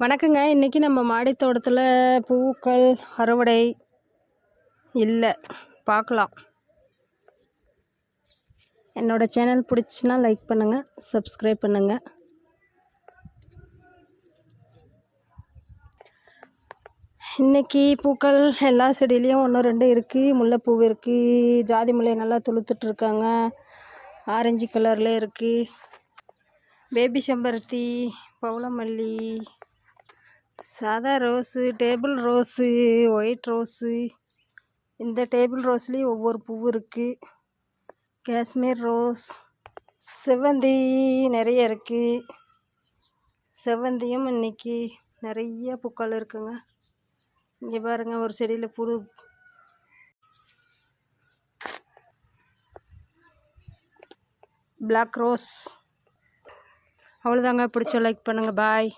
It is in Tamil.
வணக்கங்க. இன்றைக்கி நம்ம மாடித்தோட்டத்தில் பூக்கள் அறுவடை இல்லை. பார்க்கலாம் என்னோடய சேனல் பிடிச்சுன்னா லைக் பண்ணுங்கள் சப்ஸ்கிரைப் பண்ணுங்கள் இன்றைக்கி பூக்கள் எல்லா செடியிலையும் ஒன்று ரெண்டு இருக்குது முல்லைப்பூ இருக்குது ஜாதி முல்லை நல்லா துளுத்துட்ருக்காங்க ஆரஞ்சு கலரில் இருக்குது பேபி செம்பருத்தி பவளமல்லி சாதா rose table rose white rose. இந்த டேபிள் ரோஸ்லேயும் ஒவ்வொரு பூ இருக்குது காஷ்மீர் ரோஸ் செவ்வந்தி நிறைய இருக்குது செவ்வந்தியும் இன்னைக்கு நிறைய பூக்கள் இருக்குங்க. இங்கே பாருங்கள் ஒரு செடியில் புழு பிளாக் ரோஸ் அவ்வளோதாங்க பிடிச்ச லைக் பண்ணுங்கள் பாய்